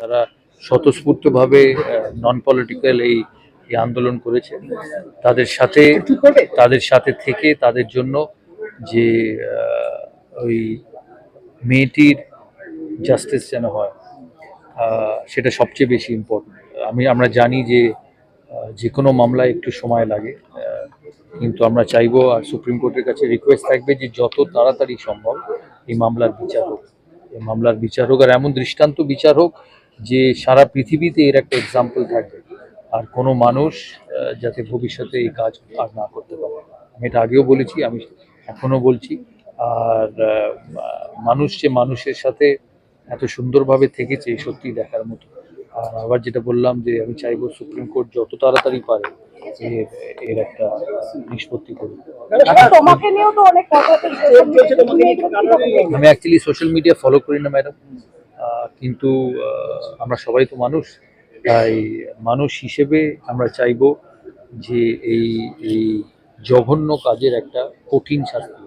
তারা স্বতঃস্ফূর্তভাবে non political এই আন্দোলন করেছে। তাদের সাথে তাদের সাথে থেকে তাদের জন্য যে ওই মেয়েটির জাস্টিস যেন হয় সেটা সবচেয়ে বেশি ইম্পর্টেন্ট আমি, আমরা জানি যে যে কোনো মামলায় একটু সময় লাগে কিন্তু আমরা চাইব আর সুপ্রিম কোর্টের কাছে রিকোয়েস্ট থাকবে যে যত তাড়াতাড়ি সম্ভব এই মামলার বিচার হোক। এই মামলার বিচার হোক আর এমন দৃষ্টান্ত বিচার হোক যে সারা পৃথিবীতে এর একটা এক্সাম্পল থাকবে। আর কোনো মানুষ যাতে ভবিষ্যতে এই কাজ আর না করতে পারে। আমি এটা আগেও বলেছি আমি এখনও বলছি। আর মানুষ যে মানুষের সাথে এত সুন্দরভাবে থেকেছে সত্যি দেখার মতো। আর আবার যেটা বললাম যে আমি চাইব সুপ্রিম কোর্ট যত তাড়াতাড়ি পারে এর এর একটা নিষ্পত্তি দেখো? আমি অ্যাকচুয়ালি সোশ্যাল মিডিয়া ফলো করি না ম্যাডাম কিন্তু আমরা সবাই তো মানুষ তাই মানুষ হিসেবে আমরা চাইব যে এই এই জঘন্য কাজের একটা কঠিন শাস্তি।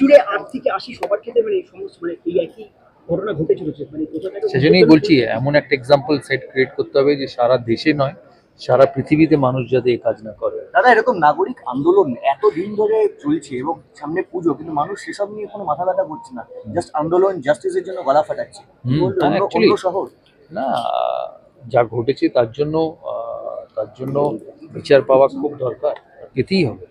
জুড়ে থেকে সবার ক্ষেত্রে মানে এই মানে একই ঘটনা ঘটে চলেছে? মানে কোথাও না কোথাও- সেজন্যই বলছি এমন একটা এক্সাম্পল সেট ক্রিয়েট করতে হবে যে সারা দেশে নয় সারা পৃথিবীতে মানুষ যাতে এই কাজ না করে। দাদা এরকম নাগরিক আন্দোলন এত দিন ধরে চলছে এবং সামনে পুজো কিন্তু মানুষ সেসব নিয়ে কোনো মাথা ব্যথা করছে না। জাস্ট আন্দোলন জাস্টিসের জন্য গলা ফাটাচ্ছে। অন্য- শহর? না যা ঘটেছে তার জন্য আহ, তার জন্য বিচার পাওয়া খুব দরকার। পেতেই হবে।